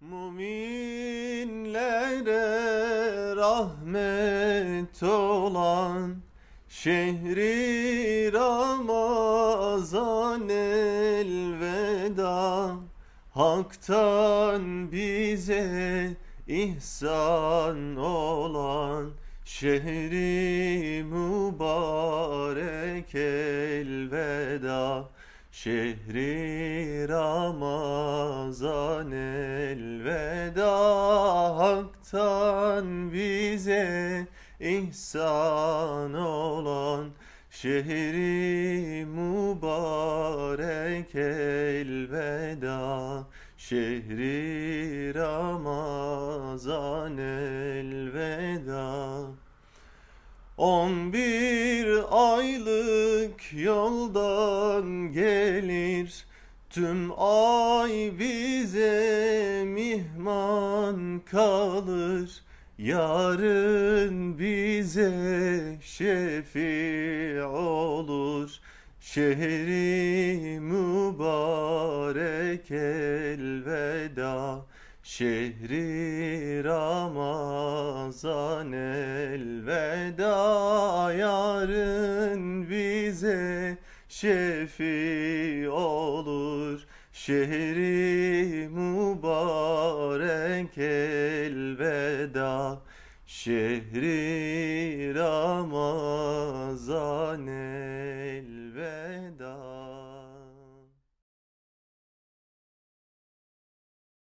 Müminlere rahmet olan Şehri Ramazan elveda. Hak'tan bize ihsan olan Şehri mübarek elveda. Şehri Ramazan elveda Hak'tan bize ihsan olan Şehri mübarek elveda. Şehri Ramazan elveda On bir aylık yoldan gelir. Tüm ay bize mihman kalır. Yarın bize şefi olur. Şehri mübarek elveda. Şehri Ramazan elveda bize şefi olur. Şehri mübarek elveda. Şehri Ramazan elveda.